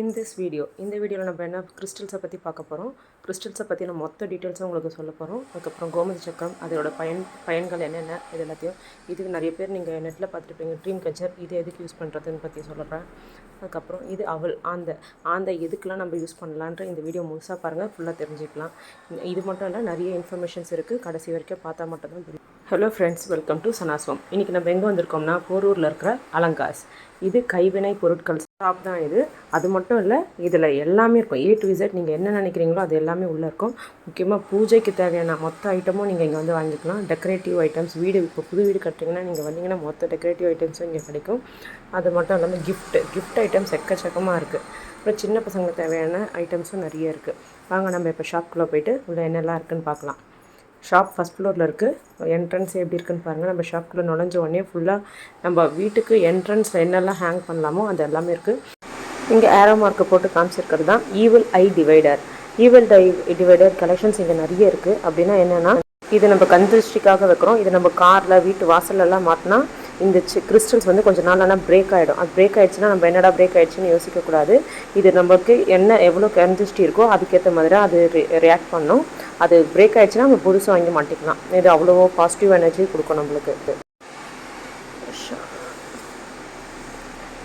In this video இந்த வீடியோவில் நம்ம என்ன கிறிஸ்டல்ஸை பற்றி பார்க்க போகிறோம் கிறிஸ்டல்ஸை பற்றின மொத்த டீட்டெயில்ஸும் உங்களுக்கு சொல்ல போகிறோம் அதுக்கப்புறம் கோமதி சக்கரம் அதோட பயன் பயன்கள் என்னென்ன இது எல்லாத்தையும் இதுக்கு நிறைய பேர் நீங்கள் நெட்டில் பார்த்துருப்பீங்க. ட்ரீம் கச்சர் இது எதுக்கு யூஸ் பண்ணுறதுன்னு பற்றி சொல்லுறேன் அதுக்கப்புறம் இது அவள் ஆந்த. ஆந்த எதுக்கெலாம் நம்ம யூஸ் பண்ணலான்ற இந்த வீடியோ முழுசாக பாருங்கள் ஃபுல்லாக தெரிஞ்சுக்கலாம். இது மட்டும் இல்லை நிறைய இன்ஃபர்மேஷன்ஸ் இருக்குது கடைசி வரைக்கும் பார்த்தா மட்டும்தான் தெரியும். ஹலோ ஃப்ரெண்ட்ஸ் வெல்கம் டு சனாஸ்வம் இன்றைக்கி நம்ம எங்கே வந்திருக்கோம்னா போரூரில் இருக்கிற அலங்காஸ் இது கைவினை பொருட்கள் ஷாப் தான் இது. அது மட்டும் இல்லை இதில் எல்லாமே இருக்கும். ஏ டு இசட் நீங்கள் என்ன நினைக்கிறீங்களோ அது எல்லாமே உள்ளே இருக்கும். முக்கியமாக பூஜைக்கு தேவையான மொத்த ஐட்டமும் நீங்கள் இங்கே வந்து வாங்கிக்கலாம். டெக்கரேட்டிவ் ஐட்டம்ஸ் வீடு இப்போ புது வீடு கட்டுறீங்கன்னா நீங்கள் வந்தீங்கன்னா மொத்த டெக்கரேட்டிவ் ஐட்டம்ஸும் இங்கே கிடைக்கும். அது மட்டும் இல்லாமல் கிஃப்ட் கிஃப்ட் ஐட்டம்ஸ் எக்கச்சக்கமாக இருக்குது அப்புறம் சின்ன பசங்களுக்கு தேவையான ஐட்டம்ஸும் நிறைய இருக்குது வாங்க நம்ம இப்போ ஷாப்குள்ளே போயிட்டு உள்ள என்னெல்லாம் இருக்குன்னு பார்க்கலாம். ஷாப் ஃபஸ்ட் ஃப்ளோரில் இருக்குது என்ட்ரன்ஸ் எப்படி இருக்குன்னு பாருங்கள் நம்ம ஷாப்புக்குள்ளே நுழைஞ்ச உடனே ஃபுல்லாக நம்ம வீட்டுக்கு என்ட்ரன்ஸில் என்னெல்லாம் ஹேங் பண்ணலாமோ அது எல்லாமே இருக்குது இங்கே ஏரோ மார்க்கை போட்டு காமிச்சிருக்கிறது தான் evil eye divider evil eye divider collections இங்கே நிறைய இருக்குது அப்படின்னா என்னென்னா இது நம்ம கந்திருஷ்டிக்காக வைக்கிறோம். இது நம்ம காரில் வீட்டு வாசலெல்லாம் மாட்டினா இந்த சி கிறிஸ்டல்ஸ் வந்து கொஞ்சம் நாள் ஆனால் பிரேக் ஆகிடும் அது பிரேக் ஆகிடுச்சுன்னா நம்ம என்னடா பிரேக் ஆகிடுச்சுன்னு யோசிக்கக்கூடாது இது நமக்கு என்ன எவ்வளோ கந்திருஷ்டி இருக்கோ அதுக்கேற்ற மாதிரி அது ரியாக்ட் பண்ணும். அது பிரேக் ஆகிடுச்சுன்னா நம்ம புதுசு வாங்கி மாட்டிக்கலாம். இது அவ்வளோ பாசிட்டிவ் எனர்ஜி கொடுக்கும் நம்மளுக்கு.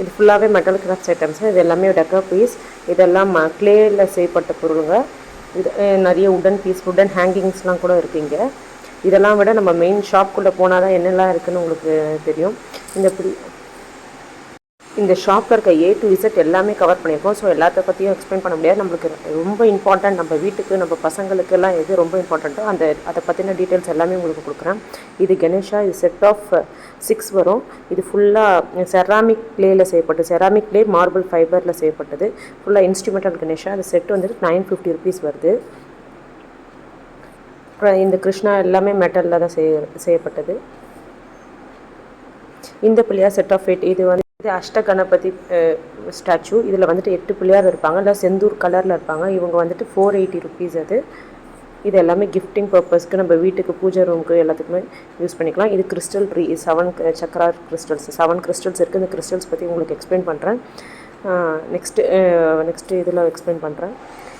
இது ஃபுல்லாகவே மெட்டல் கிராஃப்ட்ஸ் ஐட்டம்ஸ் இது எல்லாமே டெக்கர் பீஸ் இதெல்லாம் க்ளேயில் செய்யப்பட்ட பொருளுங்க. இது நிறைய உடன் பீஸ் உடன் ஹேங்கிங்ஸ்லாம் கூட இருக்குது இங்கே. இதெல்லாம் விட நம்ம மெயின் ஷாப்குள்ளே போனால் தான் என்னெல்லாம் இருக்குதுன்னு உங்களுக்கு தெரியும். இந்த பிடி இந்த ஷாப்பில் இருக்க ஏ டு இசட் எல்லாமே கவர் பண்ணியிருக்கோம். ஸோ எல்லாத்த பற்றியும் எக்ஸ்பிளைன் பண்ண முடியாது. நம்மளுக்கு ரொம்ப இம்பார்ட்டன்ட் நம்ம வீட்டுக்கு நம்ம பசங்களுக்கெல்லாம் எது ரொம்ப இம்பார்ட்டண்ட்டோ அந்த அதை பற்றின டீட்டெயில்ஸ் எல்லாமே உங்களுக்கு கொடுக்குறேன். இது கணேஷா இது செட் ஆஃப் சிக்ஸ் வரும். இது ஃபுல்லாக செராமிக் க்ளேயில் செய்யப்பட்டது. செராமிக் க்ளே மார்பிள் ஃபைபரில் செய்யப்பட்டது. ஃபுல்லாக இன்ஸ்ட்ருமெண்டல் கணேஷா அந்த செட் வந்துட்டு நைன் ஃபிஃப்டி ருபீஸ் வருது. அப்புறம் இந்த கிருஷ்ணா எல்லாமே மெட்டலில் தான் செய்ய செய்யப்பட்டது. இந்த பிள்ளையார் செட் ஆஃப் எயிட் இது வந்து அஷ்ட கணபதி ஸ்டாச்சு இதில் வந்துட்டு எட்டு பிள்ளையார் இருப்பாங்க. இல்லை செந்தூர் கலரில் இருப்பாங்க. இவங்க வந்துட்டு ஃபோர் எயிட்டி ருபீஸ் அது. இது எல்லாமே கிஃப்டிங் பர்பஸ்க்கு நம்ம வீட்டுக்கு பூஜை ரூமுக்கு எல்லாத்துக்குமே யூஸ் பண்ணிக்கலாம். இது crystal tree seven chakra crystals seven crystals இருக்குது இந்த கிறிஸ்டல்ஸ் பற்றி உங்களுக்கு எக்ஸ்பிளைன் பண்ணுறேன் நெக்ஸ்ட்டு நெக்ஸ்ட்டு இதில் எக்ஸ்பிளைன் பண்ணுறேன்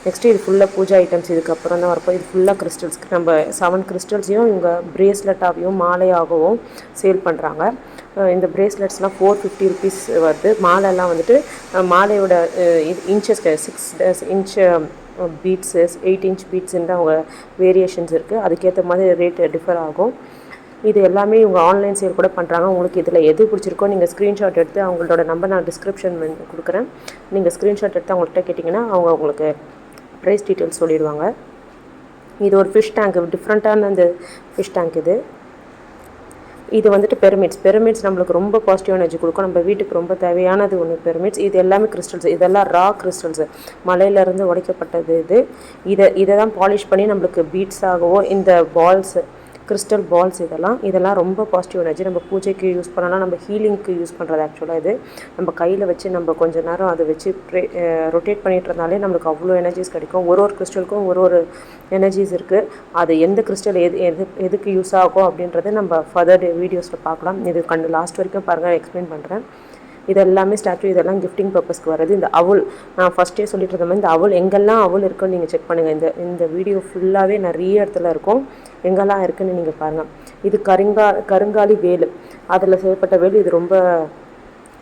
நெக்ஸ்ட்டு இது ஃபுல்லாக பூஜா ஐட்டம்ஸ் இதுக்கப்புறம் தான் வரப்போ இது ஃபுல்லாக கிறிஸ்டல்ஸ்க்கு நம்ம செவன் கிறிஸ்டல்ஸையும் இவங்க பிரேஸ்லெட்டாகவும் மாலையாகவும் சேல் பண்ணுறாங்க இந்த பிரேஸ்லெட்ஸ்லாம் ஃபோர் ஃபிஃப்டி ருபீஸ் வருது. மாலைலாம் வந்துட்டு அஹ், மாலையோட inches six inch beads eight inch பீட்ஸுன்ற அவங்க வேரியேஷன்ஸ் இருக்குது அதுக்கேற்ற மாதிரி ரேட் டிஃபர் ஆகும். இது எல்லாமே இவங்க ஆன்லைன் சேல் கூட பண்ணுறாங்க உங்களுக்கு இதில் எது பிடிச்சிருக்கோ நீங்கள் ஸ்க்ரீன்ஷாட் எடுத்து அவங்களோட நம்பர் நான் டிஸ்கிரிப்ஷன் கொடுக்குறேன். நீங்கள் ஸ்க்ரீன்ஷாட் எடுத்து அவங்கள்ட்ட கேட்டிங்கன்னா அவங்க உங்களுக்கு ப்ரைஸ் டீட்டெயில்ஸ் சொல்லிடுவாங்க. இது ஒரு ஃபிஷ் டேங்க் டிஃப்ரெண்ட்டான அந்த ஃபிஷ் டேங்க் இது. இது வந்துட்டு பெருமிட்ஸ் பெருமிட்ஸ் நம்மளுக்கு ரொம்ப பாசிட்டிவ் எனர்ஜி கொடுக்கும். நம்ம வீட்டுக்கு ரொம்ப தேவையானது ஒன்று பெருமிட்ஸ் இது எல்லாமே கிறிஸ்டல்ஸ் இதெல்லாம் ரா கிறிஸ்டல்ஸ் மலையிலேருந்து உடைக்கப்பட்டது இது. இதை இதை தான் பாலிஷ் பண்ணி நம்மளுக்கு பீட்ஸ் ஆகவோ இந்த பால்ஸ் கிறிஸ்டல் பால்ஸ் இதெல்லாம் இதெல்லாம் ரொம்ப பாசிட்டிவ் எனர்ஜி நம்ம பூஜைக்கு யூஸ் பண்ணலாம் நம்ம ஹீலிங்க்கு யூஸ் பண்ணுறது ஆக்சுவலாக இது. நம்ம கையில் வச்சு நம்ம கொஞ்ச நேரம் அதை வச்சு ரொட்டேட் பண்ணிட்டு இருந்தாலே நம்மளுக்கு அவ்வளோ எனர்ஜிஸ் கிடைக்கும். ஒரு ஒரு கிறிஸ்டலுக்கும் ஒரு ஒரு எனர்ஜிஸ் இருக்குது அது எந்த கிறிஸ்டல் எது எது எதுக்கு யூஸ் ஆகும் அப்படின்றத நம்ம ஃபர்தர் வீடியோஸில் பார்க்கலாம். இது கண்டு லாஸ்ட் வரைக்கும் பாருங்கள் எக்ஸ்பிளைன் பண்ணுறேன் இது எல்லாமே ஸ்டாச்சு இதெல்லாம் கிஃப்டிங் பர்பஸ்க்கு வர்றது. இந்த அவுல் நான் ஃபஸ்ட்டே சொல்லிட்டு இருந்த மாதிரி இந்த அவல் எங்கெல்லாம் அவள் இருக்குன்னு நீங்கள் செக் பண்ணுங்கள் இந்த இந்த வீடியோ ஃபுல்லாகவே நிறைய இடத்துல இருக்கும். எங்கெல்லாம் இருக்குன்னு நீங்கள் பாருங்கள் இது கருங்கா கருங்காலி வேல். அதில் செய்யப்பட்ட வேல் இது ரொம்ப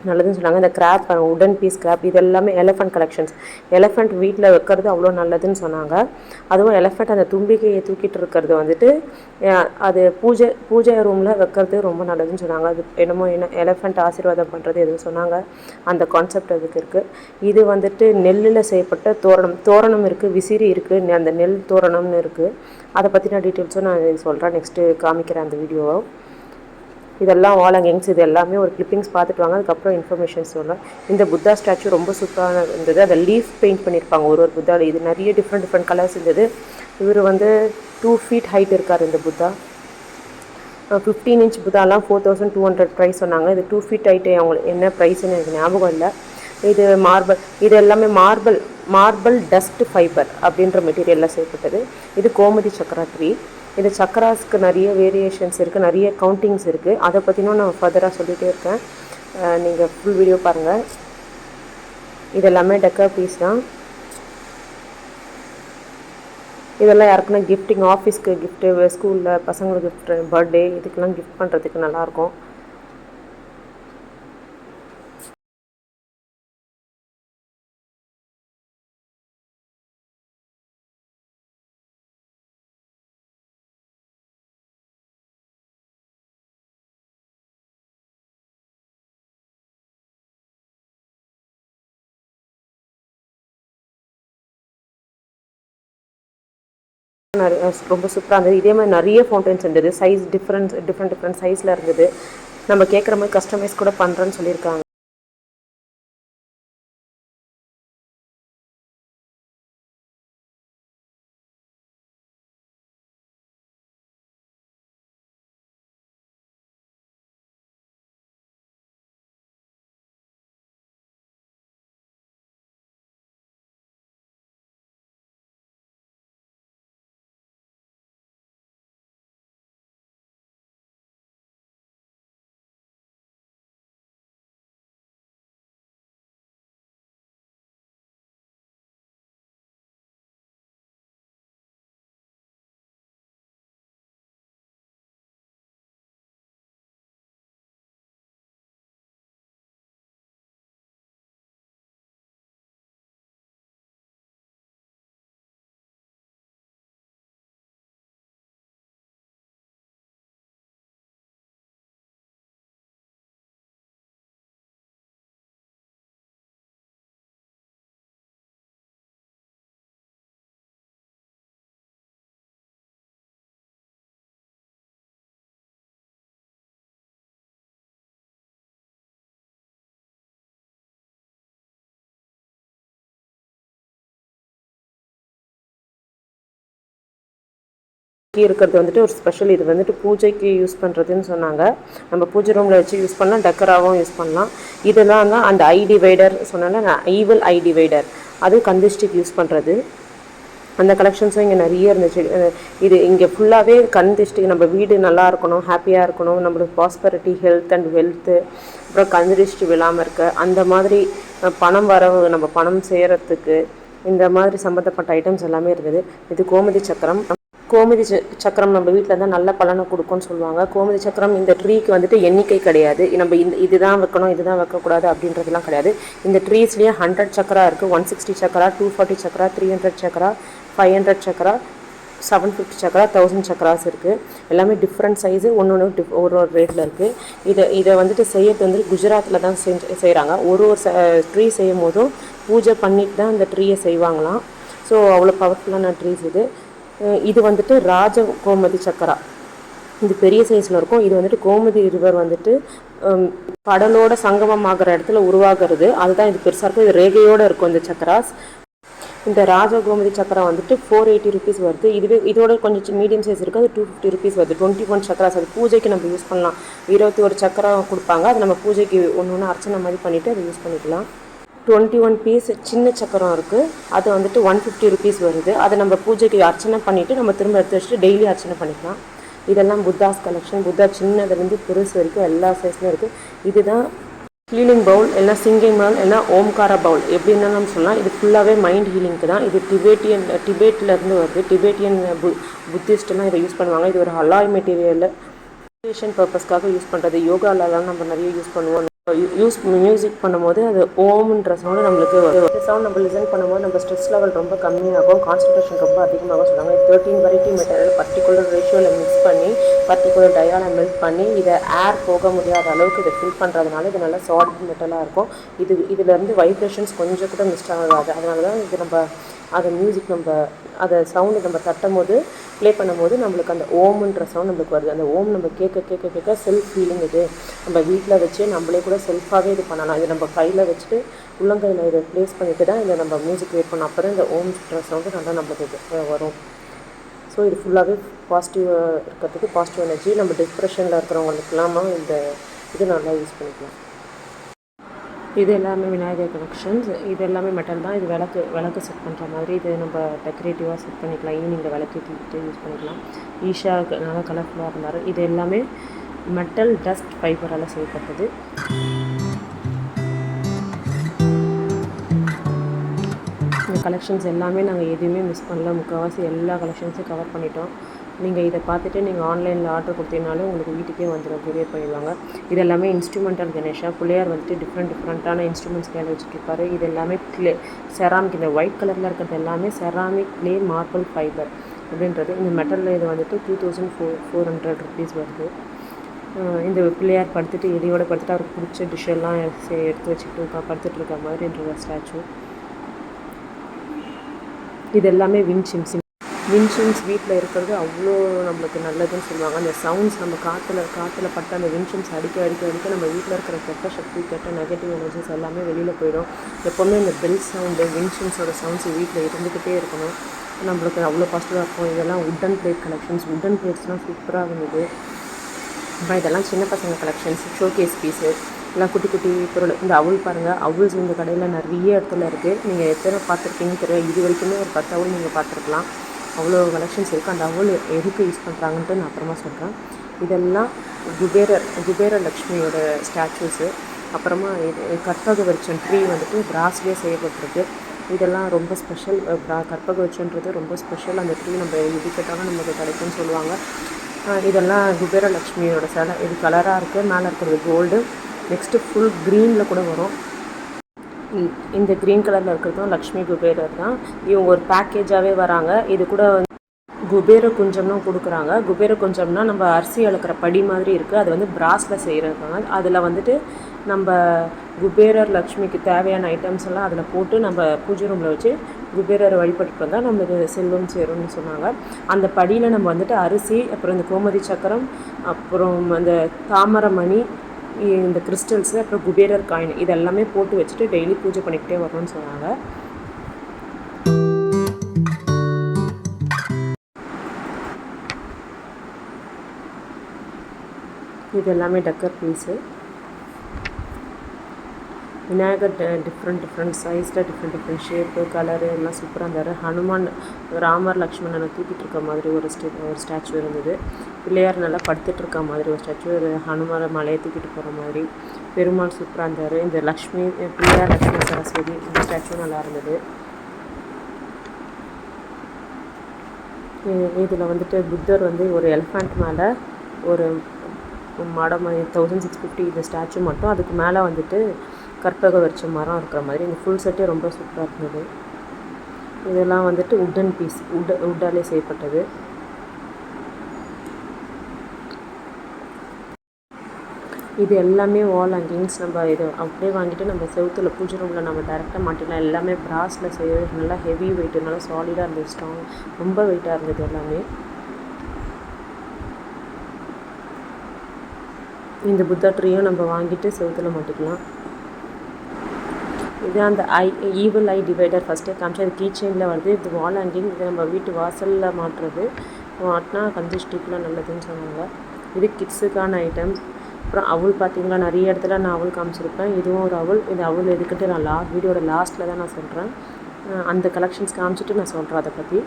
நல்லதுன்னு சொன்னாங்க. இந்த கிராப் உடன் பீஸ் கிராப் இது எல்லாமே எலஃபண்ட் கலெக்ஷன்ஸ் எலஃபண்ட் வீட்டில் வைக்கிறது அவ்வளோ நல்லதுன்னு சொன்னாங்க. அதுவும் எலஃபண்ட் அந்த தும்பிக்கையை தூக்கிட்டு இருக்கிறது வந்துட்டு அது பூஜை பூஜை ரூமில் வைக்கிறது ரொம்ப நல்லதுன்னு சொன்னாங்க. அது என்னமோ என்ன எலஃபண்ட் ஆசீர்வாதம் பண்ணுறது எதுவும் சொன்னாங்க. அந்த கான்செப்ட் அதுக்கு இருக்குது இது வந்துட்டு நெல்லில் செய்யப்பட்ட தோரணம் தோரணம் இருக்குது விசிறி இருக்குது அந்த நெல் தோரணம்னு இருக்குது அதை பற்றின டீட்டெயில்ஸும் நான் சொல்கிறேன் நெக்ஸ்ட்டு காமிக்கிறேன் அந்த வீடியோவை இதெல்லாம் வால் ஹேங்கிங்ஸ் இது எல்லாமே ஒரு கிளிப்பிங்ஸ் பார்த்துட்டு வாங்க. அதுக்கப்புறம் இன்ஃபர்மேஷன் சொல்கிறேன் இந்த புத்தா ஸ்டாச்சு ரொம்ப சூப்பரான இருந்தது. அதை லீஃப் பெயிண்ட் பண்ணியிருப்பாங்க ஒரு ஒரு புத்தாவில் இது நிறைய டிஃப்ரெண்ட் டிஃப்ரெண்ட் கலர்ஸ் இருந்தது. இவர் வந்து டூ ஃபீட் ஹைட் இருக்கார் இந்த Buddha fifteen inch புத்தாலாம் four thousand two hundred price சொன்னாங்க. இது டூ ஃபீட் ஹைட்டு அவங்களுக்கு என்ன ப்ரைஸ்னு எனக்கு ஞாபகம் இல்லை. இது மார்பல் இது எல்லாமே மார்பல் மார்பல் டஸ்ட் ஃபைபர் அப்படின்ற மெட்டீரியலில் செய்யப்பட்டது. இது கோமதி சக்கரா த்ரீ இது சக்கராஸ்க்கு நிறைய வேரியேஷன்ஸ் இருக்குது நிறைய கவுண்டிங்ஸ் இருக்குது அதை பற்றினும் நான் ஃபர்தராக சொல்லிகிட்டே இருக்கேன். நீங்கள் ஃபுல் வீடியோ பாருங்கள் இது எல்லாமே டெக்கர் பீஸ் தான். இதெல்லாம் யாருக்குன்னா கிஃப்டிங் ஆஃபீஸ்க்கு கிஃப்ட்டு ஸ்கூலில் பசங்களுக்கு கிஃப்ட்டு பர்த்டே இதுக்கெல்லாம் கிஃப்ட் பண்ணுறதுக்கு நல்லாயிருக்கும் ரொம்ப சூப்பராக இருந்தது. இதே மாதிரி நிறைய ஃபவுண்டன்ஸ் இருந்தது. சைஸ் டிஃப்ரெண்ட் டிஃப்ரெண்ட் டிஃப்ரெண்ட் சைஸில் இருந்தது. நம்ம கேட்குற மாதிரி கஸ்டமைஸ் கூட பண்ணுறேன்னு சொல்லியிருக்காங்க. இருக்கிறது வந்துட்டு ஒரு ஸ்பெஷல் இது. வந்துட்டு பூஜைக்கு யூஸ் பண்ணுறதுன்னு சொன்னாங்க. நம்ம பூஜை ரூமில் வச்சு யூஸ் பண்ணலாம் டெக்கராகவும் யூஸ் பண்ணலாம். இதெல்லாம் தான் அந்த ஐ டிவைடர் சொன்னால நான் ஈவல் ஐ டிவைடர் அது கந்திஷ்டிக் யூஸ் பண்ணுறது அந்த கலெக்ஷன்ஸும் இங்கே நிறைய இருந்துச்சு. இது இங்கே ஃபுல்லாகவே கண் திருஷ்டி நம்ம வீடு நல்லா இருக்கணும் ஹாப்பியாக இருக்கணும். நம்மளுக்கு ப்ராஸ்பரிட்டி ஹெல்த் அண்ட் வெல்த்து அப்புறம் கண் திருஷ்டி விழாமல் இருக்க அந்த மாதிரி பணம் வரவு நம்ம பணம் செய்கிறதுக்கு இந்த மாதிரி சம்மந்தப்பட்ட ஐட்டம்ஸ் எல்லாமே இருந்தது இது கோமதி சக்கரம். கோமதி சக்கரம் நம்ம வீட்டில் தான் நல்ல பலனை கொடுக்கும்னு சொல்லுவாங்க. கோமதி சக்கரம் இந்த ட்ரீக்கு வந்துட்டு எண்ணிக்கை கிடையாது. நம்ம இந்த இதுதான் வைக்கணும் இதுதான் வைக்கக்கூடாது அப்படின்றதுலாம் கிடையாது. இந்த ட்ரீஸ்லேயே ஹண்ட்ரட் சக்கரா இருக்குது one sixty chakra two forty chakra three hundred chakra five hundred chakra seven fifty chakra thousand chakras இருக்குது எல்லாமே டிஃப்ரெண்ட் சைஸு ஒன்று ஒன்று டிஃப் ஒரு ஒரு ரேட்டில் இருக்குது இதை இதை வந்துட்டு செய்யறது வந்து குஜராத்தில் தான் செஞ்சு செய்கிறாங்க ஒரு ஒரு ட்ரீ செய்யும் போதும் பூஜை பண்ணிட்டு தான் அந்த ட்ரீயை செய்வாங்களாம். ஸோ அவ்வளோ பவர்ஃபுல்லான ட்ரீஸ் இது. இது வந்துட்டு ராஜ கோமதி சக்கரா. இது பெரிய சைஸில் இருக்கும். இது வந்துட்டு கோமதி ரிவர் வந்துட்டு கடலோட சங்கமம் ஆகிற இடத்துல உருவாகிறது. அதுதான் இது பெருசாக இருக்கும். இது ரேகையோடு இருக்கும் இந்த சக்கராஸ் இந்த ராஜ கோமதி சக்கரா வந்துட்டு ஃபோர் எயிட்டி ருபீஸ் வருது. இதுவே இதோட கொஞ்சம் மீடியம் சைஸ் இருக்குது அது டூ ஃபிஃப்டி ருபீஸ் வருது. Twenty one chakras. அது பூஜைக்கு நம்ம யூஸ் பண்ணலாம். இருபத்தி ஒரு சக்கரம் கொடுப்பாங்க. அது நம்ம பூஜைக்கு ஒன்று ஒன்று அர்ச்சனை மாதிரி பண்ணிவிட்டு அதை யூஸ் பண்ணிக்கலாம். டுவெண்ட்டி ஒன் பீஸ் சின்ன சக்கரம் இருக்குது அது வந்துட்டு ஒன் ஃபிஃப்டி ருபீஸ் வருது. அதை நம்ம பூஜைக்கு அர்ச்சனை பண்ணிவிட்டு நம்ம திரும்ப எடுத்து வச்சுட்டு டெய்லி அர்ச்சனை பண்ணிக்கலாம். இதெல்லாம் புத்தாஸ் கலெக்ஷன் புத்தா சின்னதுலேருந்து பெருசு வரைக்கும் எல்லா சைஸ்லையும் இருக்குது இதுதான் ஹீலிங் பவுல் எல்லாம் சிங்கிங் பவுல் எல்லாம் ஓம்காரா பவுல் எப்படி நம்ம சொல்லலாம். இது ஃபுல்லாகவே மைண்ட் ஹீலிங்க்கு தான். இது டிபேட்டியன் டிபேட்லேருந்து வருது. டிபேட்டியன் பு புத்திஸ்ட்லாம் இதை யூஸ் பண்ணுவாங்க. இது ஒரு ஹலாய் மெட்டீரியலில் பர்பஸ்க்காக யூஸ் பண்ணுறது யோகாலலாம் நம்ம நிறைய யூஸ் பண்ணுவோம். யூஸ் மியூசிக் பண்ணும்போது அது ஓம்ன்ற சவுண்டு நம்மளுக்கு வரும் சவுண்ட் நம்ம லிசன் பண்ணும்போது நம்ம ஸ்ட்ரெஸ் லெவல் ரொம்ப கம்மியாகும். கான்சன்ட்ரேஷன் ரொம்ப அதிகமாகும் சொன்னாங்க தேர்ட்டின் வெரைட்டி மெட்டீரியல் பர்டிகுலர் ரேஷியோவில் மிக்ஸ் பண்ணி பர்டிகுலர் டயாலை மெல்ட் பண்ணி இதை ஏர் போக முடியாத அளவுக்கு இதை ஃபில் பண்ணுறதுனால இது நல்லா சாலிட் மெட்டலாக இருக்கும். இது இதுலேருந்து வைப்ரேஷன்ஸ் கொஞ்சம் கூட மிஸ் ஆகாது. அதனால தான் இது நம்ம அதை மியூசிக் நம்ம அதை சவுண்டு நம்ம தட்டும் போது ப்ளே பண்ணும்போது நம்மளுக்கு அந்த ஓம்ன்ற சவுண்ட் நம்மளுக்கு வருது. அந்த ஓம் நம்ம கேட்க கேட்க கேட்க செல்ஃப் ஃபீலிங் இது. நம்ம வீட்டில் வச்சு நம்மளே கூட செல்ஃபாகவே இது பண்ணலாம். இது நம்ம கையில் வச்சுட்டு உள்ளங்கையில் இதை ப்ளேஸ் பண்ணிட்டு தான் இதை நம்ம மியூசிக் க்ரியேட் பண்ண அப்போ தான் இந்த ஓம்ன்ற சவுண்டு நல்லா நம்மளுக்கு வரும். ஸோ இது ஃபுல்லாகவே பாசிட்டிவாக இருக்கிறதுக்கு பாசிட்டிவ் எனர்ஜி நம்ம டிப்ரெஷனில் இருக்கிறவங்களுக்கெல்லாமா இந்த இது நல்லா யூஸ் பண்ணிக்கலாம். இது எல்லாமே விநாயகர் கலெக்ஷன்ஸ் இது எல்லாமே மெட்டல் தான். இது விளக்கு விளக்கு செட் பண்ணுற மாதிரி இது நம்ம டெக்கரேட்டிவாக செட் பண்ணிக்கலாம். ஈவினிங்கில் விளக்கு தூக்கிட்டு யூஸ் பண்ணிக்கலாம். ஈஷா நல்லா கலர்ஃபுல்லாக இருந்தார். இது எல்லாமே மெட்டல் டஸ்ட் ஃபைபரால் செய்யப்பட்டது. இந்த கலெக்ஷன்ஸ் எல்லாமே நாங்கள் எதுவுமே மிஸ் பண்ணல. முக்கால்வாசி எல்லா கலெக்ஷன்ஸும் கவர் பண்ணிட்டோம். நீங்கள் இதை பார்த்துட்டு நீங்கள் ஆன்லைனில் ஆர்டர் கொடுத்தீங்கனாலும் உங்களுக்கு வீட்டுக்கே வந்துடும் கொரியர் பண்ணிடுவாங்க. இது எல்லாமே இன்ஸ்ட்ருமெண்டல் கணேஷா. பிள்ளையார் வந்துட்டு டிஃப்ரெண்ட் டிஃப்ரெண்ட்டான இன்ஸ்ட்ருமெண்ட்ஸ் கையில் வச்சுட்ருப்பாரு இது எல்லாமே க்ளே செராமிக் இந்த ஒயிட் கலரில் இருக்கிறது எல்லாமே செராமிக் க்ளே மார்பிள் ஃபைபர் அப்படின்றது. இந்த மெட்டலில் இது வந்துட்டு two thousand four four hundred rupees வருது இந்த பிள்ளையார் படுத்துட்டு எலியோட படுத்துட்டு அவருக்கு பிடிச்ச டிஷ்ஷெல்லாம் சே- எடுத்து வச்சுக்கிட்டு உட்கா படுத்துட்டு இருக்க மாதிரின்ற ஸ்டாச்சு இது எல்லாமே வின்சிம்ஸ் வின்சிம்ஸ் வீட்டில் இருக்கிறது அவ்வளோ நம்மளுக்கு நல்லதுன்னு சொல்லுவாங்க. அந்த சவுண்ட்ஸ் நம்ம காற்றுல காற்றுல பட்ட அந்த வின்சிம்ஸ் அடிக்க அடிக்க அடிக்க நம்ம வீட்டில் இருக்கிற கெட்ட சக்தி கெட்ட நெகட்டிவ் எனர்ஜிஸ் எல்லாமே வெளியில் போயிடும். எப்போவுமே இந்த பெல் சவுண்டு வின்சிம்ஸோட சவுண்ட்ஸ் வீட்டில் இருந்துக்கிட்டே இருக்கணும். நம்மளுக்கு அவ்வளோ பாசிட்டிவாக இருக்கும். இதெல்லாம் உட்டன் பிளேட் கலெக்ஷன்ஸ் உட்டன் பிளேட்ஸ்லாம் சூப்பராக இருந்தது. அப்புறம் இதெல்லாம் சின்ன பசங்க கலெக்ஷன்ஸ் ஷோகேஸ் பீஸு எல்லாம் குட்டி குட்டி பொருள். இந்த அவுள் பாருங்கள் அவுள்ஸ் இந்த கடையில் நிறைய இடத்துல இருக்குது நீங்கள் எத்தனை பார்த்துருக்கீங்கன்னு தெரியும் இது வரைக்குமே ஒரு பத்து அவுள் நீங்கள் பார்த்துருக்கலாம். அவ்வளோ கலெக்ஷன்ஸ் இருக்குது அந்த அவ்வளோ எதுக்கு யூஸ் பண்ணுறாங்கன்ட்டு நான் அப்புறமா சொல்கிறேன் இதெல்லாம் குபேரர் குபேர லக்ஷ்மியோட ஸ்டாச்சூஸு அப்புறமா இது கற்பக விருட்சம் ட்ரீ வந்துட்டு பிராஸ்லேயே செய்யப்பட்டிருக்கு. இதெல்லாம் ரொம்ப ஸ்பெஷல் கற்பக விருட்சன்றது ரொம்ப ஸ்பெஷல் அந்த ட்ரீ நம்ம எது கேட்டாலும் நமக்கு கிடைக்கும்னு சொல்லுவாங்க. இதெல்லாம் இதெல்லாம் குபேரலக்ஷ்மியோட சிலை. இது கலராக இருக்குது மேலே இருக்கிறது கோல்டு நெக்ஸ்ட்டு ஃபுல் க்ரீனில் கூட வரும். இந்த க்ரீன் கலரில் இருக்கிறதும் லக்ஷ்மி குபேரர் தான். இவங்க ஒரு பேக்கேஜாகவே வராங்க. இது கூட வந்து குபேர குஞ்சம்னும் கொடுக்குறாங்க. குபேர குஞ்சம்னா நம்ம அரிசி அளக்கிற படி மாதிரி இருக்குது அது வந்து பிராஸில் செய்கிறதுங்க அதில் வந்துட்டு நம்ம குபேரர் லக்ஷ்மிக்கு தேவையான ஐட்டம்ஸ் எல்லாம் அதில் போட்டு நம்ம பூஜை ரூமில் வச்சு குபேரரை வழிபட்டு வந்தால் நம்மளுக்கு செல்வம் சேரும்னு சொன்னாங்க. அந்த படியில் நம்ம வந்துட்டு அரிசி அப்புறம் இந்த கோமதி சக்கரம் அப்புறம் அந்த தாமரமணி இந்த கிறிஸ்டல்ஸு அப்புறம் குபேரர் காயின் இதெல்லாமே போட்டு வச்சுட்டு டெய்லி பூஜை பண்ணிக்கிட்டே வரணும்னு சொன்னாங்க. இது எல்லாமே டக்கர் பீஸு விநாயகர் டிஃப்ரெண்ட் டிஃப்ரெண்ட் சைஸில் டிஃப்ரெண்ட் டிஃப்ரெண்ட் ஷேப்பு கலரு எல்லாம் சூப்பராக இருந்தார் ஹனுமான் ராமர் லக்ஷ்மணனை தூக்கிட்டு இருக்க மாதிரி ஒரு ஸ்டே ஒரு ஸ்டாச்சு இருந்தது. பிள்ளையார் நல்லா படுத்துட்டு இருக்க மாதிரி ஒரு ஸ்டாச்சு ஒரு ஹனுமாரை மலையை தூக்கிட்டு போகிற மாதிரி. பெருமாள் சூப்பராக இருந்தார். இந்த லக்ஷ்மி பிள்ளையார் லக்ஷ்மி சரஸ்வதி இந்த ஸ்டாச்சும் நல்லா இருந்தது. இதில் வந்துட்டு புத்தர் வந்து ஒரு எலிஃபண்ட் மேலே ஒரு மடம் தௌசண்ட் சிக்ஸ் ஃபிஃப்டி இந்த ஸ்டாச்சு மட்டும். அதுக்கு மேலே வந்துட்டு கற்பக விருட்ச மரம் இருக்கிற மாதிரி. இந்த ஃபுல் செட்டே ரொம்ப சூப்பராக இருந்தது. இதெல்லாம் வந்துட்டு உட்டன் பீஸ் உட் உட்டாலே செய்யப்பட்டது. இது எல்லாமே வால் ஹேங்கிங்ஸ் நம்ம இது அப்படியே வாங்கிட்டு நம்ம செவுத்துல பூஜை ரூமில் நம்ம டேரெக்டாக மாட்டிடலாம் எல்லாமே பிராஸில் செய்யறது நல்லா ஹெவி வெயிட் நல்லா சாலிடாக இருந்தது ஸ்ட்ராங் ரொம்ப வெயிட்டாக இருந்தது எல்லாமே. இந்த புத்தா ட்ரீயும் நம்ம வாங்கிட்டு செவுத்துல மாட்டிக்கலாம். இது அந்த ஐ ஈவல் ஐ டிவைடர் ஃபஸ்ட்டே காமிச்சு அது கீ வருது. இது வால் ஹேங்கிங் இது நம்ம வீட்டு வாசலில் மாட்டுறது. மாட்டினா கந்திஷ்டிக்கெலாம் நல்லதுன்னு சொன்னாங்க. இது கிட்ஸுக்கான ஐட்டம்ஸ் அப்புறம் அவள் பார்த்தீங்களா? நிறைய இடத்துல நான் அவள் காமிச்சிருப்பேன். இதுவும் ஒரு அவள். இது அவள் எதுக்கிட்டு நான் லா வீடியோட லாஸ்ட்டில் தான் நான் சொல்கிறேன் அந்த கலெக்ஷன்ஸ் காமிச்சிட்டு நான் சொல்கிறேன் அதை பற்றி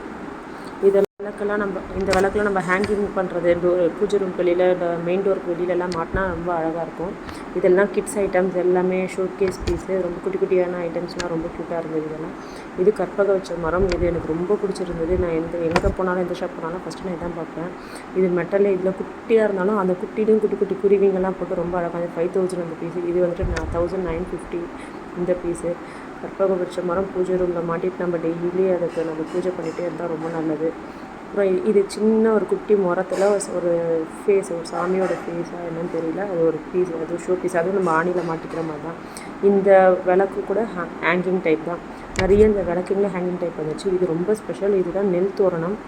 விளக்கெல்லாம் நம்ம இந்த விளக்கெல்லாம் நம்ம ஹேங்கிங் பண்ணுறது டோர் பூஜை ரூம் வெளியில் மெயின் டோருக்கு வெளியிலலாம் மாட்டினா ரொம்ப அழகாக இருக்கும். இதெல்லாம் கிட்ஸ் ஐட்டம்ஸ் எல்லாமே ஷோகேஸ் பீஸு ரொம்ப குட்டி குட்டியான ஐட்டம்ஸ்லாம் ரொம்ப க்யூட்டாக இருந்தது இதெல்லாம். இது கற்பக வச்ச மரம். இது எனக்கு ரொம்ப பிடிச்சிருந்தது. நான் எந்த எங்கே போனாலும் எந்த ஷாப் போனாலும் ஃபஸ்ட்டு நான் இதான் பார்ப்பேன். இது மெட்டல் இதில் குட்டியாக இருந்தாலும் அந்த குட்டிலையும் குட்டி குட்டி குருவிங்கெல்லாம் போட்டு ரொம்ப அழகாக ஃபைவ் தௌசண்ட் அந்த பீஸு இது வந்துட்டு நான் தௌசண்ட் நைன் ஃபிஃப்டி இந்த பீஸு கற்பக விருட்ச மரம் பூஜை ரூமில் மாட்டிட்டு நம்ம டெய்லி அதுக்கு நம்ம பூஜை பண்ணிகிட்டே இருந்தால் ரொம்ப நல்லது. அப்புறம் இது சின்ன ஒரு குட்டி முரத்தில் ஒரு ஃபேஸ் ஒரு சாமியோட ஃபேஸாக என்னன்னு தெரியல. அது ஒரு பீஸ் அது ஷோ பீஸ் அதுவும் நம்ம ஆணியில் மாட்டிக்கிற மாதிரி தான். இந்த விளக்கு கூட ஹேங்கிங் டைப் தான். நிறைய இந்த விளக்குங்களே ஹேங்கிங் டைப் வந்துச்சு. இது ரொம்ப ஸ்பெஷல் இதுதான் நெல் தோரணம்.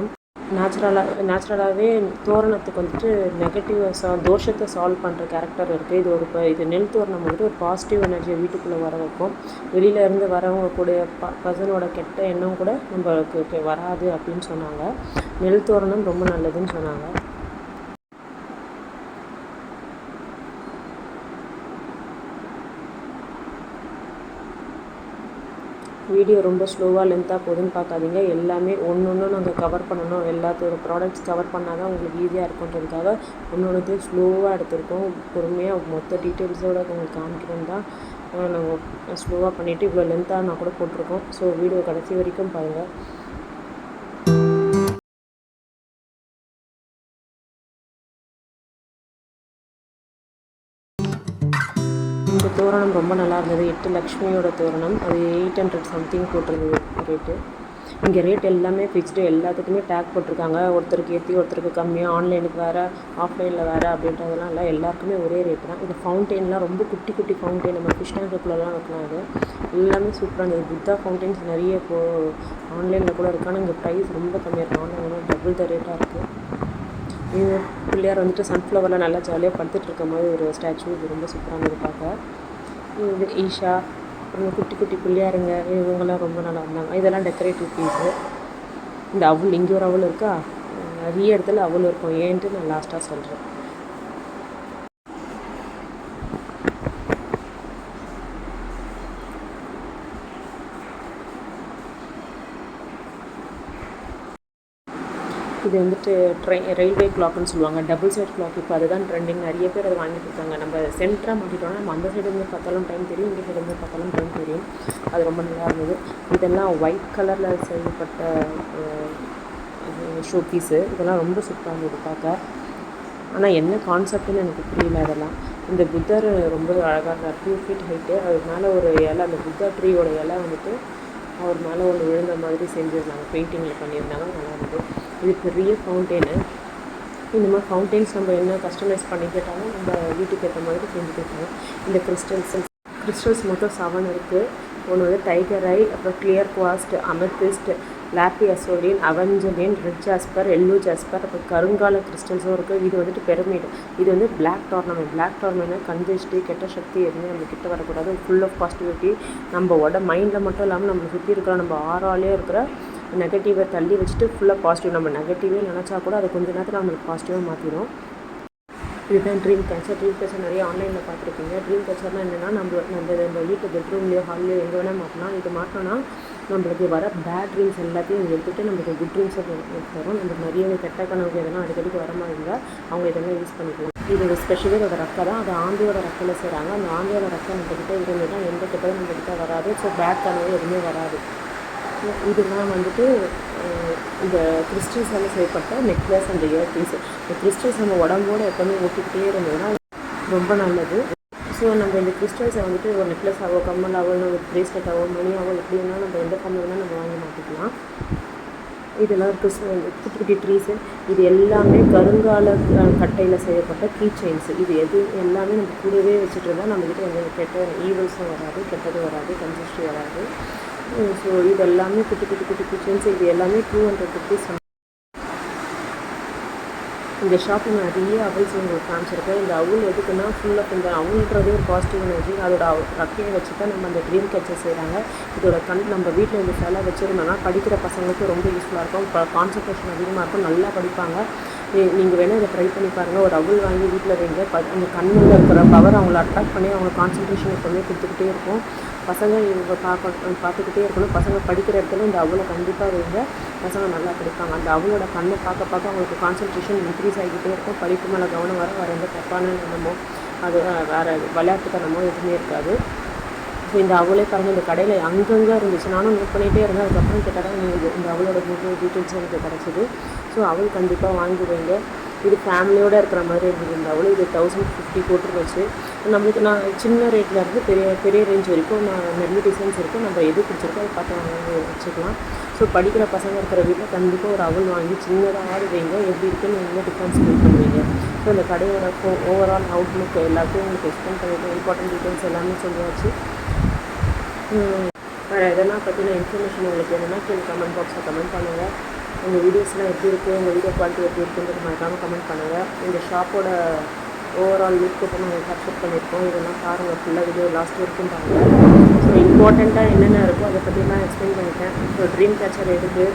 நேச்சுரலாக நேச்சுரலாகவே தோரணத்துக்கு வந்துட்டு நெகட்டிவ் சா தோஷத்தை சால்வ் பண்ணுற கேரக்டர் இருக்குது இது ஒரு இப்போ இது நெல் தோரணம் வந்துட்டு ஒரு பாசிட்டிவ் எனர்ஜியை வீட்டுக்குள்ளே வர வைக்கும். வெளியில இருந்து வரவங்க கூட ப பர்சனோட கெட்ட எண்ணம் கூட நம்மளுக்கு வராது அப்படின்னு சொன்னாங்க. நெல் தோரணம் ரொம்ப நல்லதுன்னு சொன்னாங்க. வீடியோ ரொம்ப ஸ்லோவாக லென்த்தாக போகுதுன்னு பார்க்காதீங்க. எல்லாமே ஒன்று ஒன்று நாங்கள் கவர் பண்ணணும். எல்லாத்தோட ப்ராடக்ட்ஸ் கவர் பண்ணால் தான் உங்களுக்கு ஈஸியாக இருக்குன்றதுக்காக ஒன்று ஒன்றுத்தையும் ஸ்லோவாக எடுத்திருக்கோம். பொறுமையாக மொத்த டீட்டெயில்ஸோடு உங்களுக்கு காமிக்கணும் தான். நாங்கள் ஸ்லோவாக பண்ணிவிட்டு இவ்வளோ லென்த்தாக நான் கூட போட்டிருக்கோம். ஸோ வீடியோ கடைசி வரைக்கும் பாருங்கள் ரொம்ப நல்லா இருந்தது எட்டு லக்ஷ்மியோட தோரணம். அது எயிட் ஹண்ட்ரட் சம்திங் போட்டிருந்தது ரேட்டு இங்கே ரேட் எல்லாமே ஃபிக்ஸ்டு எல்லாத்துக்குமே டேக் போட்டிருக்காங்க. ஒருத்தருக்கு ஏற்றி ஒருத்தருக்கு கம்மியாக ஆன்லைனுக்கு வேறு ஆஃப்லைனில் வேறு அப்படின்றதெல்லாம் இல்லை. எல்லாருக்குமே ஒரே ரேட் தான். இது ஃபவுண்டெயின்லாம் ரொம்ப குட்டி குட்டி ஃபவுண்டெயின் நம்ம ஃபிஷ் டேங்குக்குள்ளலாம் வைக்கலாம் இது எல்லாமே சூப்பராக இருந்தது. புத்தா ஃபவுண்டெயின்ஸ் நிறைய இப்போது ஆன்லைனில் கூட இருக்கு. ஆனால் இங்கே ப்ரைஸ் ரொம்ப கம்மியாக இருக்கும் ஆன்லைனில் டபுள் த ரேட்டாக இருக்குது இது பிள்ளையார் வந்துட்டு சன்ஃப்ளவரில் நல்லா ஜாலியாக படுத்துட்டு இருக்க மாதிரி ஒரு ஸ்டாச்சு இது ரொம்ப சூப்பராக இருந்தது பார்க்க. ஈஷா அப்புறம் குட்டி குட்டி பிள்ளையாருங்க இவங்கெல்லாம் ரொம்ப நல்லா இருந்தாங்க இதெல்லாம் டெக்கரேட்டிவ் பீஸு இந்த அவுள் இங்கே ஒரு அவுள் இருக்கா? நிறைய இடத்துல அவுள் இருக்கும். ஏன்ட்டு நான் லாஸ்ட்டாக சொல்கிறேன் இது வந்துட்டு ட்ரெயின் ரயில்வே கிளாக்னு சொல்லுவாங்க. டபுள் சைட் கிளாக் இப்போ அதுதான் ட்ரெண்டிங் நிறைய பேர் அதை வாங்கிட்டு இருக்காங்க. நம்ம சென்டராக மாட்டிட்டோம்னா நம்ம அந்த சைடு இருந்து பார்த்தாலும் டைம் தெரியும் இந்த சைடு இருந்து பார்த்தாலும் டைம் தெரியும். அது ரொம்ப நல்லா இருந்தது. இதெல்லாம் ஒயிட் கலரில் செய்யப்பட்ட ஷோ பீஸு இதெல்லாம் ரொம்ப சூப்பராக இருந்தது பார்க்க. ஆனால் என்ன கான்செப்ட்னு எனக்கு புரியல அதெல்லாம். இந்த புத்தர் ரொம்ப அழகாக இருந்தார். டூ ஃபீட் ஹைட்டு அது மேலே ஒரு இலை அந்த புத்தா ட்ரீயோட இலை வந்துட்டு அவர் மேலே ஒன்று விழுந்த மாதிரி செஞ்சுருந்தாங்க. பெயிண்டிங்கில் பண்ணியிருந்தாங்க. நல்லா இருந்தது. இது பெரிய ஃபவுண்டெயின் இந்த மாதிரி ஃபவுண்டெயின்ஸ் நம்ம என்ன கஸ்டமைஸ் பண்ணிக்கிட்டாலும் நம்ம வீட்டுக்கு ஏற்ற மாதிரி செஞ்சு கொடுக்கணும் இந்த கிறிஸ்டல்ஸ் கிறிஸ்டல்ஸ் மட்டும் செவன் இருக்குது ஒன்று வந்து டைகர் ஐ அப்புறம் clear quartz amethyst lapis அசோலின் aventurine red jasper yellow jasper அப்புறம் கருங்கால கிறிஸ்டல்ஸும் இருக்குது இது வந்துட்டு பெருமிடு இது வந்து பிளாக் டோர்னமெண்ட் பிளாக் டார்னமெண்ட் கஞ்சிஷ்டி கெட்ட சக்தி எதுவுமே நம்ம கிட்ட வரக்கூடாது. ஃபுல் ஆஃப் பாசிட்டிவிட்டி நம்ம உட மைண்டில் மட்டும் இல்லாமல் நம்ம சுற்றி இருக்கிற நம்ம ஆறாலே இருக்கிற நெகட்டிவை தள்ளி வச்சுட்டு ஃபுல்லாக பாசிட்டிவ் நம்ம நெகட்டிவே நினச்சா கூட அதை கொஞ்ச நேரத்தில் நம்மளுக்கு பாசிட்டிவாக மாற்றிடும் இதுதான் ட்ரீம் கேச்சர் ட்ரீம் கேச்சர் நிறைய ஆன்லைனில் பார்த்துருக்கீங்க ட்ரீம் கேச்சர்னால் என்னென்னா நம்ம நம்ம நம்ம வீட்டு பெட்ரூம்லேயோ ஹால்லையோ எங்கே வேணால் மாட்டலாம் இது மாற்றோன்னா நம்மளுக்கு வர பேட் ட்ரீம்ஸ் எல்லாத்தையும் எடுத்துகிட்டு நம்மளுக்கு குட் ட்ரீம்ஸை தரும். நம்மளுக்கு நிறைய கெட்ட கனவு எதனா அடிக்கடிக்கு வர மாதிரி இருந்தால் அவங்க இதெல்லாம் யூஸ் பண்ணிக்கலாம். இது ஸ்பெஷலி ஒரு ரக்கை தான். அது ஆந்தியோட ரக்கையில் செய்கிறாங்க அந்த ஆந்தியோட ரக்கை நம்மக்கிட்ட இருந்ததுன்னா எந்த கிட்டதும் நம்மக்கிட்ட வராது. ஸோ பேட் கனவு எதுவுமே வராது. இதெல்லாம் வந்துட்டு இந்த கிறிஸ்டல்ஸால் செய்யப்பட்ட நெக்லஸ் அந்த இயர் பீஸ் இந்த கிறிஸ்டல்ஸ் நம்ம உடம்போடு எப்போவுமே ஒட்டிக்கிட்டே இருந்ததுன்னா ரொம்ப நல்லது. ஸோ நம்ம இந்த கிறிஸ்டல்ஸை வந்துட்டு ஒரு நெக்லஸ் ஆகோ கம்மல் ஆகோ இல்லை ஒரு ப்ரேஸ்லெட் ஆகோ மணி ஆகோ எப்படி வேணால் நம்ம எந்த ஃபார்மில் வேணால் நம்ம வாங்கி மாட்டிக்கலாம் இதெல்லாம் கிறிஸ் குட்டி குட்டி ட்ரீஸு இது எல்லாமே கருங்கால கட்டையில் செய்யப்பட்ட கீ செயின்ஸு இது எது எல்லாமே நம்ம கூடவே வச்சுட்டு இருந்தால் நம்மக்கிட்ட எந்த கெட்ட ஈவல்ஸும் வராது கெட்டது வராது கன்சிஸ்டி வராது. ஸோ இது எல்லாமே குட்டி குட்டி குட்டி கிச்சன்ஸ் இது எல்லாமே டூ ஹண்ட்ரட் ருபீஸ் இந்த ஷாப்பில் நிறைய அவல்ஸ் உங்களுக்கு காமிச்சிருக்கேன். இந்த அவுல் எதுக்குன்னா ஃபுல்லாக இந்த அவுல்ன்றதே ஒரு பாசிட்டிவ் எனர்ஜி அதோட ரக்கையை வச்சு தான் நம்ம அந்த ட்ரீம் கேச்சர் செய்கிறாங்க இதோட கண் நம்ம வீட்டில் இந்த சிலை வச்சுருந்தோம்னா படிக்கிற பசங்களுக்கு ரொம்ப யூஸ்ஃபுல்லாக இருக்கும். கான்சன்ட்ரேஷன் அதிகமாக இருக்கும். நல்லா படிப்பாங்க. நீங்கள் வேணால் இதை ட்ரை பண்ணி பாருங்கள் ஒரு அவுல் வாங்கி வீட்டில் வைங்க. ப அந்த கண்ணில் இருக்கிற பவர் அவங்கள அட்ராக்ட் பண்ணி அவங்க கான்சன்ட்ரேஷன் எப்போவுமே கொடுத்துக்கிட்டே இருக்கும். பசங்க இவங்க பார்க்க பார்த்துக்கிட்டே இருக்கணும். பசங்க படிக்கிற இடத்துல இந்த அவளை கண்டிப்பாக வைங்க பசங்க நல்லா படிப்பாங்க. அந்த அவளோட கண்ணை பார்க்க பார்க்க அவங்களுக்கு கான்சன்ட்ரேஷன் இன்க்ரீஸ் ஆகிக்கிட்டே இருக்கும். படிப்பு மேலே கவனம் வர வர எந்த தப்பான எண்ணமோ அது வேறு விளையாட்டுத்தனமோ எதுவுமே இருக்காது. ஸோ இந்த அவளே பாருங்கள் இந்த கடையில் அங்கங்கே இருந்துச்சு. நானும் நோட் பண்ணிகிட்டே இருந்தேன். அதுக்கப்புறம் கேட்டால் இந்த இந்த அவளோட டீட்டெயில்ஸ் எனக்கு கிடச்சிது. ஸோ அவள் கண்டிப்பாக வாங்கி வைங்க இது ஃபேமிலியோடு இருக்கிற மாதிரி இருந்தது இந்த இது தௌசண்ட் ஃபிஃப்டி போட்டுருந்துச்சு. நம்மளுக்கு நான் சின்ன ரேட்டில் இருந்து பெரிய பெரிய ரேஞ்ச் வரைக்கும் நான் நிறைய டிசைன்ஸ் இருக்குது நம்ம எது பிடிச்சிருக்கோ அதை பார்த்து வாங்கி வச்சுக்கலாம். ஸோ படிக்கிற பசங்க இருக்கிற வீட்டில் கண்டிப்பாக ஒரு அவள் வாங்கி சின்னதாக ஆடுவீங்க எப்படி இருக்குன்னு நீங்கள் டிஃபரன்ஸ் ஃபீல் பண்ணுவீங்க? ஸோ இந்த கடையோட ஓவரால் அவுட்லுக் எல்லாத்தையும் உங்களுக்கு எக்ஸ்பிளைன் பண்ணிட்டு இம்பார்ட்டன்ட் டீட்டெயில்ஸ் எல்லாமே சொல்லியாச்சு. வேறு எதனா பற்றின இன்ஃபர்மேஷன் உங்களுக்கு என்னென்னா கீழே கமெண்ட் பாக்ஸில் கமெண்ட் பண்ணுங்கள் உங்கள் வீடியோஸ்லாம் எப்படி இருக்குது உங்கள் வீடியோ குவாலிட்டி எப்படி இருக்குன்றது மறக்காமல் கமெண்ட் பண்ணுங்கள் இந்த ஷாப்போட ஓவரால் லுக் இப்போ நாங்கள் கேப்சர் பண்ணியிருக்கோம். இதெல்லாம் பாருங்கள் ஃபுல்லாக வீடியோ லாஸ்ட் வரைக்கும் பாருங்கள் ஸோ இம்பார்ட்டண்ட்டாக என்னென்ன இருக்கோ அதை பற்றிலாம் எக்ஸ்பிளைன் பண்ணிட்டேன். ஸோ ட்ரீம் கேச்சர் எதுக்கு?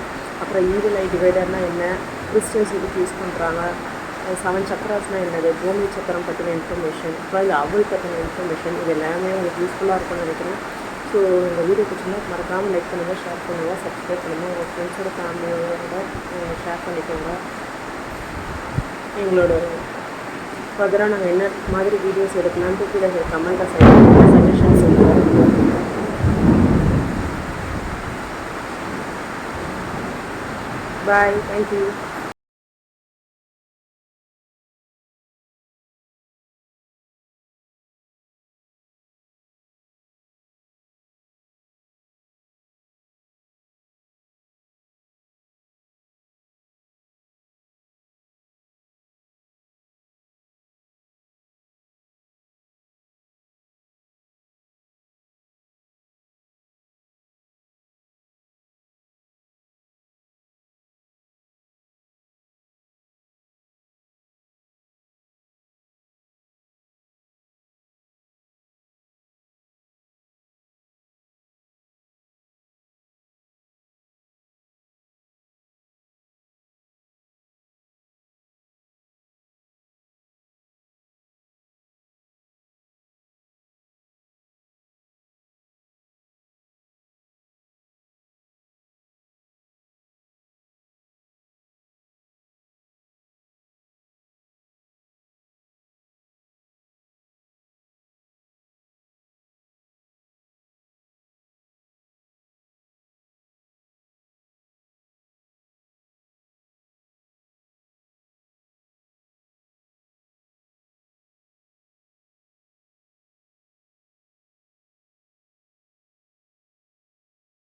அப்புறம் ஈவில் ஐ டிவைடர்னால் என்ன? கிறிஸ்டல்ஸ் எதுக்கு யூஸ் பண்ணுறாங்க செவன் சக்கராஸ்னால் என்னது? பூமி சக்கரம் பற்றின இன்ஃபர்மேஷன் அப்புறம் இது அவள் பற்றின இன்ஃபர்மேஷன் இது எல்லாமே உங்களுக்கு யூஸ்ஃபுல்லாக இருக்கும்னு நினைக்கிறேன். ஸோ இந்த வீடியோ பிடிச்சிருந்தா மறக்காமல் லைக் பண்ணுங்கள் ஷேர் பண்ணுங்கள் சப்ஸ்கிரைப் பண்ணுங்கள் உங்கள் ஃப்ரெண்ட்ஸோட ஃபேமிலியோட ஷேர் பண்ணிக்கோங்க. எங்களோட ஃபர்தராக நாங்கள் என்ன மாதிரி வீடியோஸ் எடுக்கலான்ட்டு கீழே கமெண்ட்டை சஜஷன்ஸ் பாய் தேங்க்யூ